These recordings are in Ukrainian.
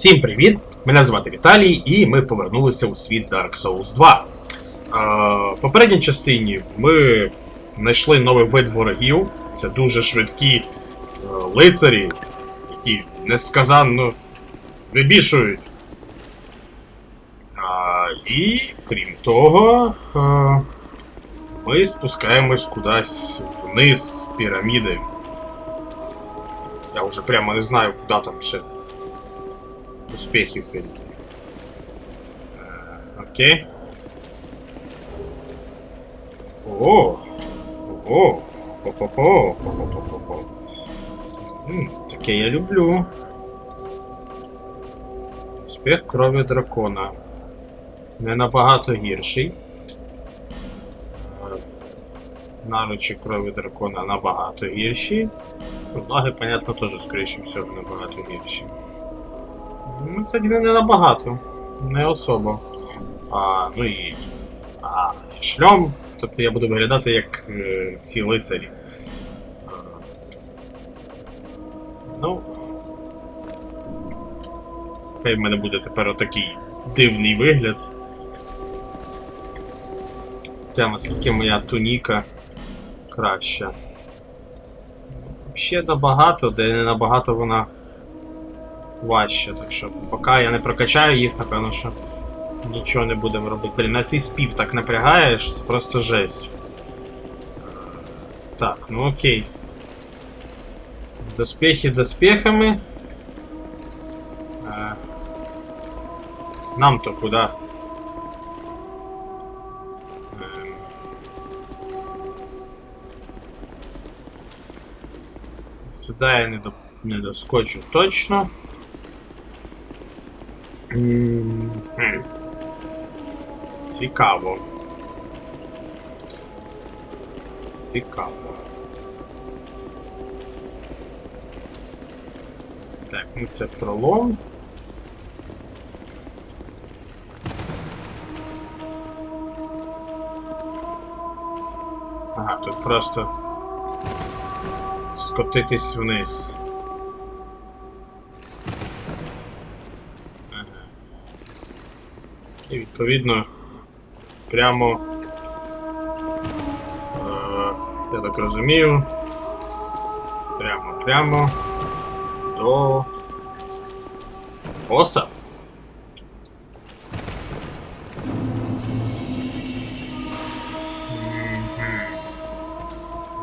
Всім привіт! Мене звати Віталій, і ми повернулися у світ Dark Souls 2. Е, В попередній частині ми знайшли новий вид ворогів. Це дуже швидкі е, лицарі, які несказанно вибішують. І крім того, е, ми спускаємось кудись вниз з піраміди. Я вже прямо не знаю, куди там ще успехи впереди. Е, Окей. О! О! Хо-хо-хо! Хо-хо-хо-хо. М, Таке я люблю. Успіх крові дракона. Не набагато гірший. Е, Наручі крові дракона набагато гірші. Лаги, понятно, теж, скоріше всього, набагато гірші. Кстати, не набагато. Не особо. А, ну і. А, шльом. Тобто я буду виглядати як е, ці лицарі. Ну. Хай в мене буде тепер отакий дивний вигляд. Хоча наскільки моя туніка краща. Ще набагато, де не набагато вона важче, так що поки я не прокачаю їх, напевно, що нічого не будемо робити. Блін, на цей спів так напрягає, що це просто жесть. Так, ну окей. Доспехи доспехами. Е, Нам-то куди? Ем, Сюди я не, до... не доскочу точно. Хм. Цікаво. Цікаво. Так, ну це пролом. Ага, тут просто скотитись вниз. Відповідно прямо. Е, я так розумію. Прямо, прямо до боса.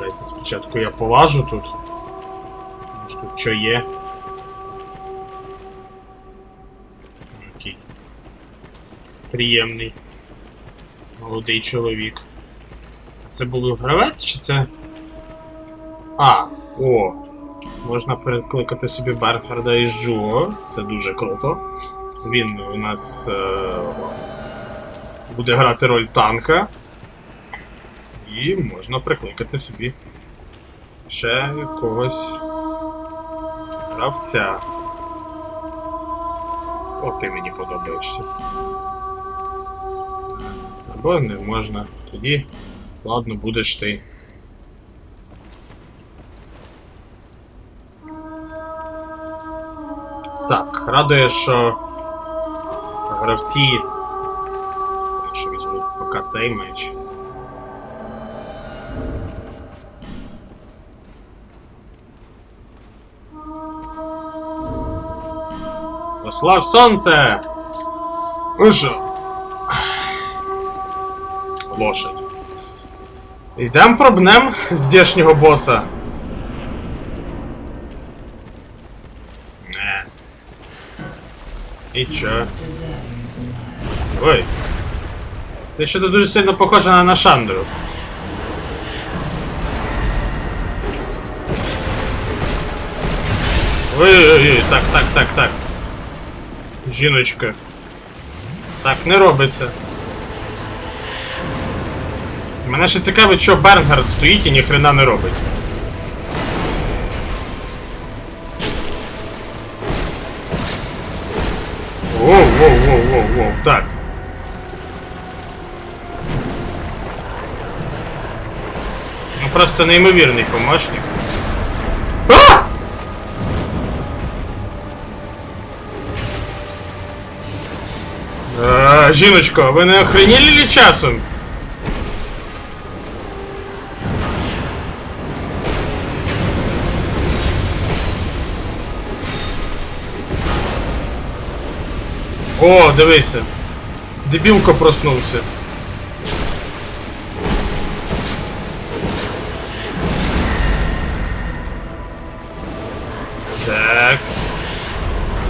Дайте спочатку я полажу тут. Може тут що є. Приємний. Молодий чоловік. Це був гравець чи це. А, о! Можна перекликати собі Бернхарда із Джуо. Це дуже круто. Він у нас е- буде грати роль танка. І можна прикликати собі ще якогось гравця. О, ти мені подобаєшся. Або не можна. Тоді, ладно, будеш ти. Так, радує, що гравці. Що візьму поки цей меч. Послав сонце! Ну що? Лошадь. Йдем пробнем здешнього боса. Не. І чо? Ой. Ти що-то дуже сильно похоже на Нашандру. Ой-ой-ой, так, так, так, так. Жіночка. Так не робиться. Мене ще цікавить, що Бернгард стоїть і ніхрена не робить. Воу, воу, воу, воу, воу, так. Ну просто неймовірний помощник. А! А, жіночко, ви не охренели ли часом? О, дивися. Дебілко проснувся. Так.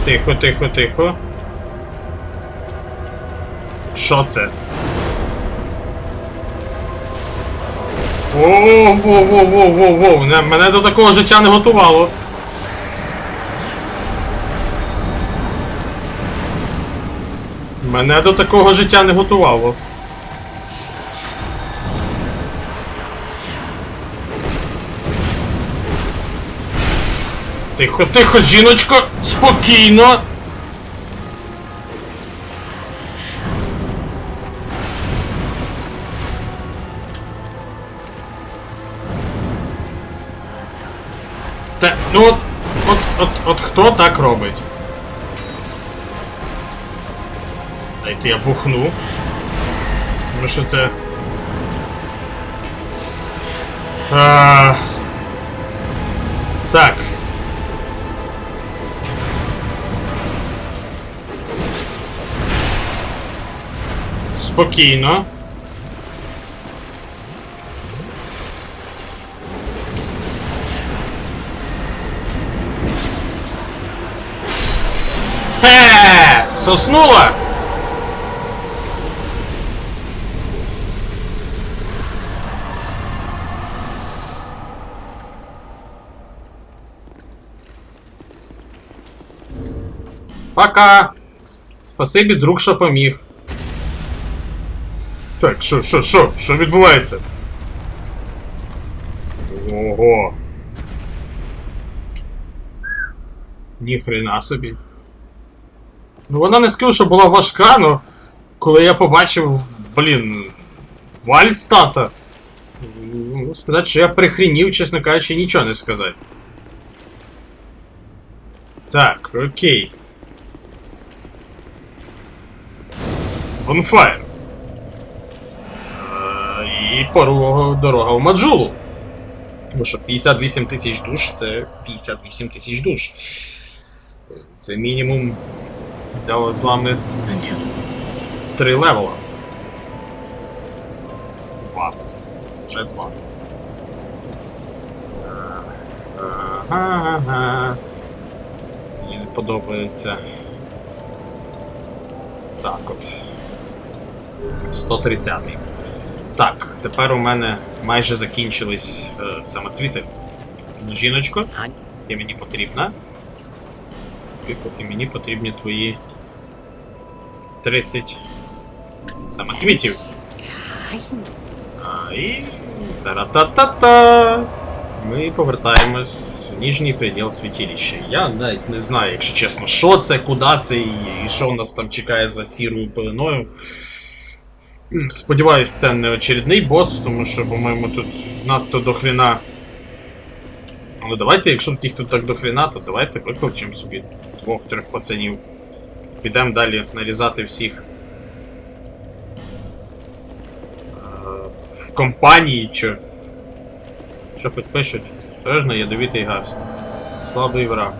Тихо, тихо, тихо. Що це? Воу, воу, воу, воу, воу, воу. Мене до такого життя не готувало. Мене до такого життя не готувало. Тихо, тихо, жіночко, спокійно. Та, ну от, от, от, от хто так робить? Дайте я бухну. Ну що це? А... Так. Спокійно. Соснула? Пока. Спасибі, друг, що поміг. Так, що, що, що? Що відбувається? Ого. Ніхрена собі. Ну вона не скажу, що була важка, но коли я побачив, блін, вальс тата. Ну, сказати, що я прихренів, чесно кажучи, нічого не сказати. Так, окей. Bonfire. Е, І порога дорога в Маджулу. Тому що 58 тисяч душ це 58 тисяч душ. Це мінімум дало з вами три левела. Два. Вже два. Ага. Мені не подобається. Так от. 130. Так, тепер у мене майже закінчились е, самоцвіти. Жіночко, ти мені потрібна. І мені потрібні твої 30 самоцвітів. А, і. Та-ра-та-та-та! Ми повертаємось в ніжній приділ святилища. Я навіть не знаю, якщо чесно, що це, куди це і, і що у нас там чекає за сірою пеленою. Сподіваюсь, це не очередний бос, тому що, по-моєму, тут надто дохрена. Ну давайте, якщо їх тут так дохрена, то давайте викличемо собі двох-трьох пацанів. Підемо далі нарізати всіх. Е, В компанії чи. Що тут пишуть? Осторожно, ядовитий газ. Слабий враг.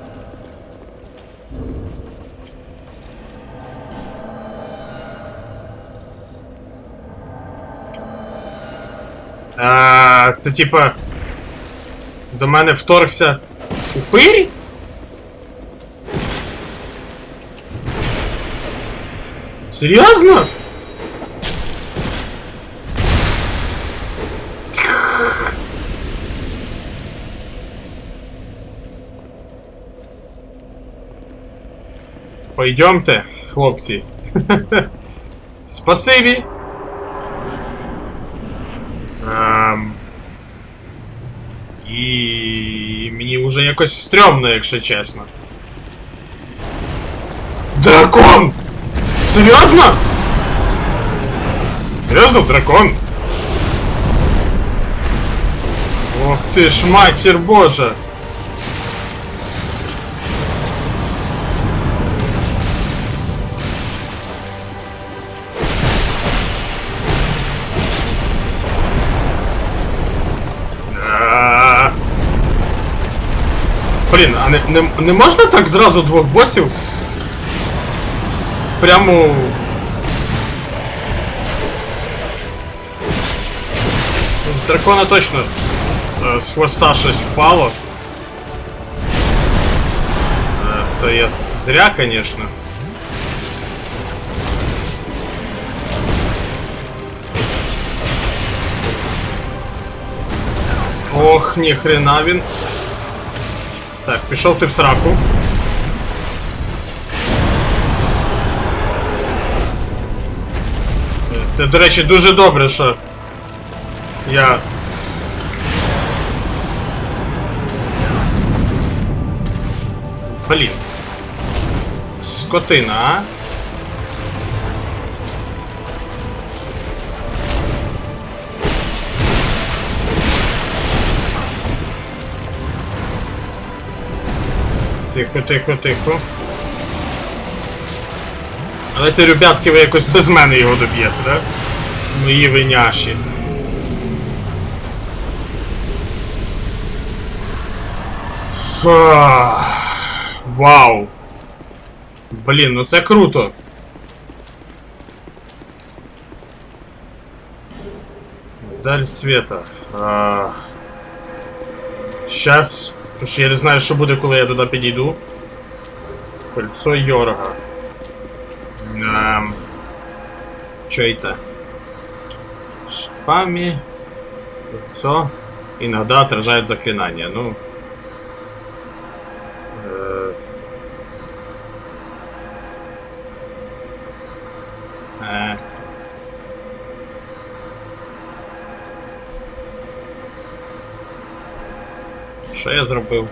А, це типа. До мене вторгся упирь? Серйозно? Пойдемте, хлопці. Спасибі. І мені вже якось стрьомно, якщо чесно. Дракон! Серйозно? Серйозно, дракон? Ох ти ж матір божа! Блін, а не, не, не можна так зразу двох босів? Прямо. З дракона точно е, з хвоста щось впало. Е, То я зря, конечно. Ох, ніхрена він. Так, пішов ти в сраку. Це, до речі, дуже добре, що я. Блін. Скотина, а? Тихо, тихо, тихо. Але ти, ребятки, ви якось без мене його доб'єте, так? Мої виняші. Вау. Блін, ну це круто. Даль света. А... Щас. Тому що я не знаю, що буде, коли я туди підійду. Кольцо Йорга. Ем... Що это? Шпами. Кольцо. Иногда отражает заклинание. Ну. Э... Що я зробив?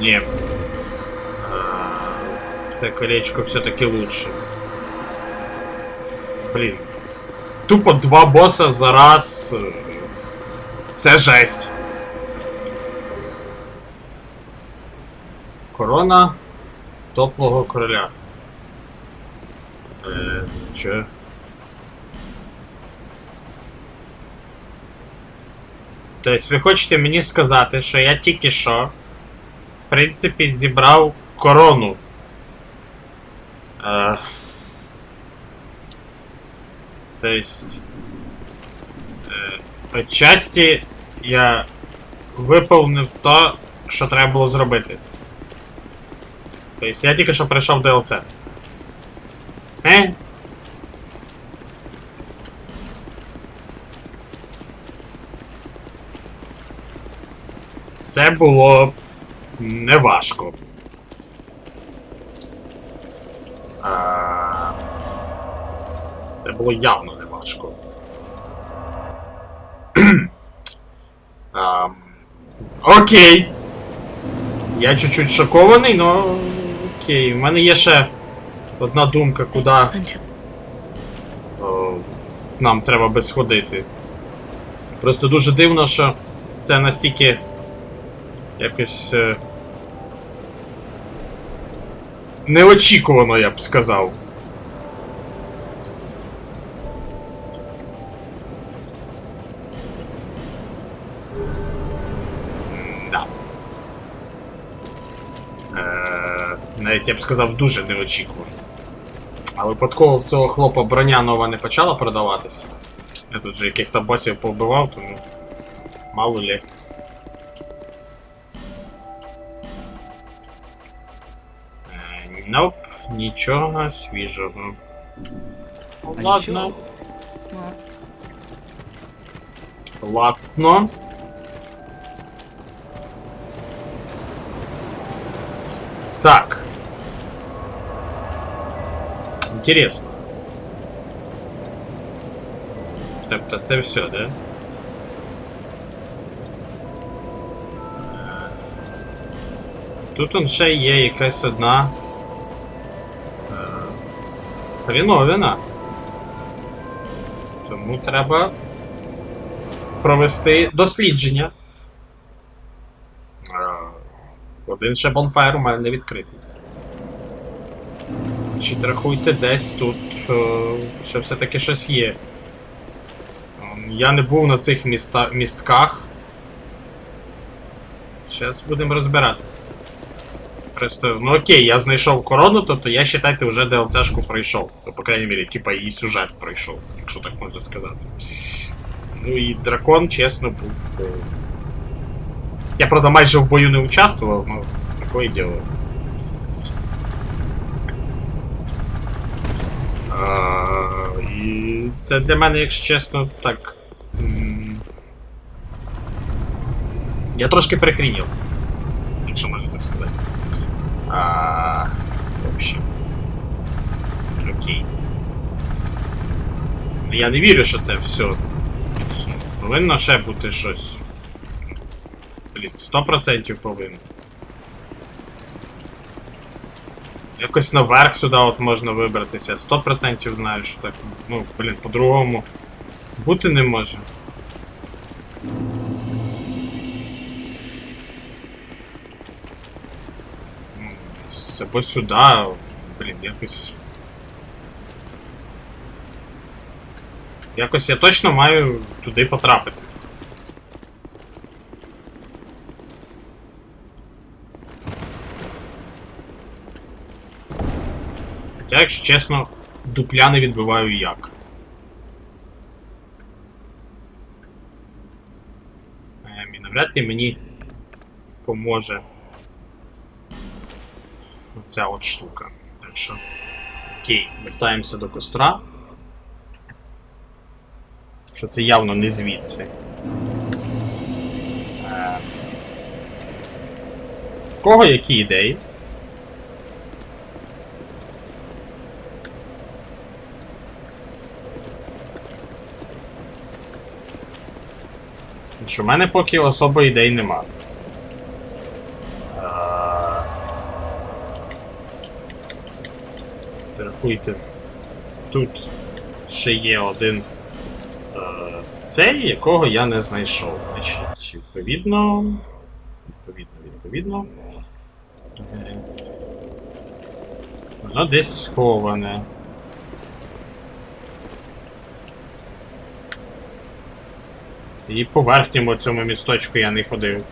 Ні. Це колечко все-таки лучше. Блін. Тупо два боса за раз. е, Це жесть. Корона топлого короля. Е, че? Тобто ви хочете мені сказати, що я тільки що, в принципі, зібрав корону. Е, тобто. Е, отчасті я виповнив то, що треба було зробити. Тобто я тільки що прийшов до ЛЦ. Е? Це було неважко. Це було явно неважко. а... Окей. Я чуть-чуть шокований, но окей. У мене є ще одна думка, куди нам треба би сходити. Просто дуже дивно, що це настільки якось. Е... Неочікувано, я б сказав. Е, навіть я б сказав, дуже неочікувано. А випадково в цього хлопа броня нова не почала продаватися. Я тут же яких-то босів повбивав, тому. Мало ли. Nope, нічого свіжого. Ладно. Ладно. Так. Интересно. Тобто це все, да? Е, Тут он ще є якась одна. Хріновина. Тому треба провести дослідження. Один ще бонфайр у мене не відкритий. Чи рахуйте десь тут, е, що все-таки щось є. Ем, Я не був на цих міста, містках. Зараз будемо розбиратися. Просто, ну окей, я знайшов корону, тобто я считайте вже DLC-шку пройшов. То, по крайній мірі, типа її сюжет пройшов, якщо так можна сказати. Ну і дракон, чесно, був. е, Я, правда, майже в бою не участвував, ну, такое діло. І це для мене, якщо чесно, так. Я трошки прихрінів. Якщо можна так сказати. А, в общем. Окей. Ну, Я не вірю, що це все. Повинно ще бути щось. Блін, 100% повинно. Якось наверх сюди от можна вибратися. 100% знаю, що так. Ну, блін, по-другому. Бути не може. С- Або сюди, блін, якось. Якось я точно маю туди потрапити. Хоча, якщо чесно, дупля не відбиваю як. Ем, навряд ли мені поможе оця от штука. Так що. Окей, вертаємося до костра. Що це явно не звідси. Е, В кого які ідеї? Що в мене поки особо ідей нема. Рахуйте. Тут ще є один е, цей, якого я не знайшов. Значить, відповідно. Відповідно, відповідно. Воно десь сховане. І по верхньому цьому місточку я не ходив.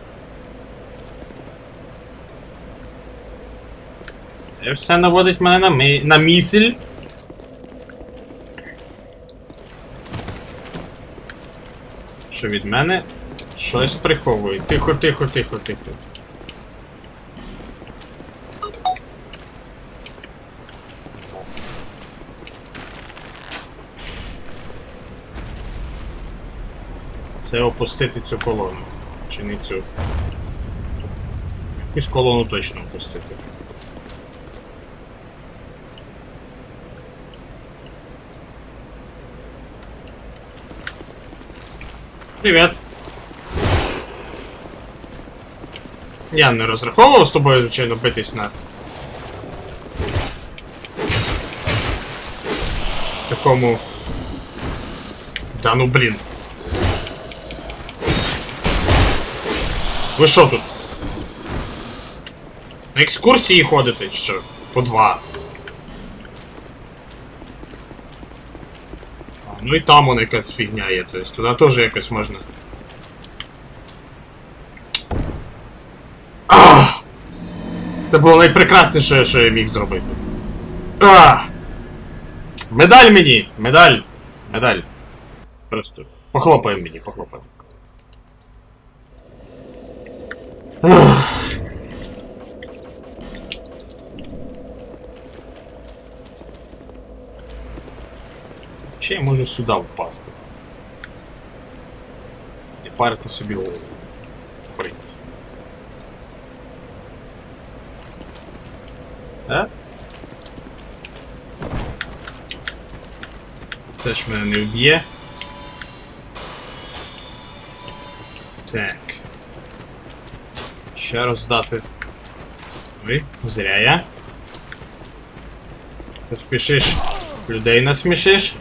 Все наводить мене на, ми... на місель. Що від мене щось приховують. Тихо, тихо, тихо, тихо. Це опустити цю колону. Чи не цю? Якусь колону точно опустити. Привіт. Я не розраховував з тобою, звичайно, битись на. Такому. Да ну блін. Ви що тут? На екскурсії ходите, чи що? По два. Ну і там вона якась фігня є, тобто туди теж якось можна. Ах! Це було найпрекрасніше, що я міг зробити. Ах! Медаль мені! Медаль! Медаль. Просто. Похлопаємо мені, похлопаємо. Ще я можу сюди впасти. І парити собі голову. В принципі. А? Це ж мене не вб'є. Так. Ще роздати. Ой, зря я. Поспішиш. Людей насмішиш.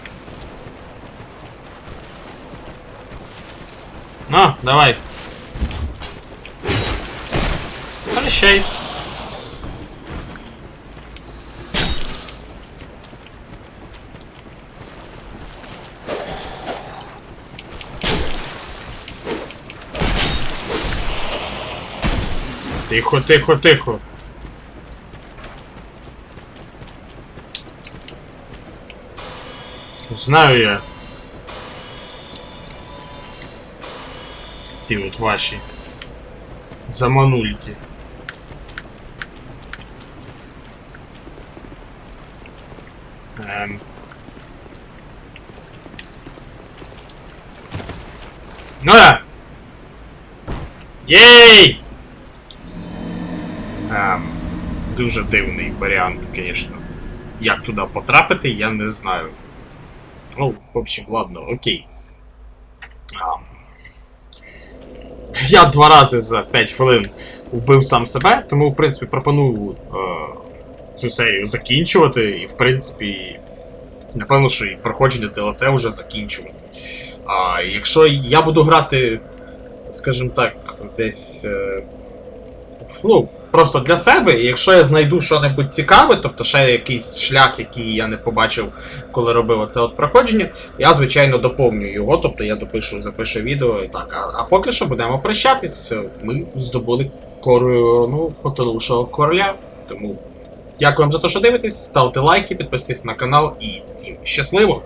Ну, давай. Прощай. Тихо, тихо, тихо. Знаю я. Ці от ваші. Заманульки. Ем. Ну да! Єй! Ем, дуже дивний варіант, звісно. Як туди потрапити, я не знаю. Ну, в общем, ладно, окей. Я два рази за 5 хвилин вбив сам себе, тому, в принципі, пропоную е, цю серію закінчувати, і, в принципі, напевно, що і проходження ТЛЦ вже закінчувати. А якщо я буду грати, скажімо так, десь. Е, ну, просто для себе, і якщо я знайду щось цікаве, тобто ще якийсь шлях, який я не побачив, коли робив це от проходження, я, звичайно, доповню його, тобто я допишу, запишу відео і так. А, а поки що будемо прощатись. Ми здобули корону потонувшого короля. Тому дякую вам за те, що дивитесь, ставте лайки, підписуйтесь на канал і всім щасливо!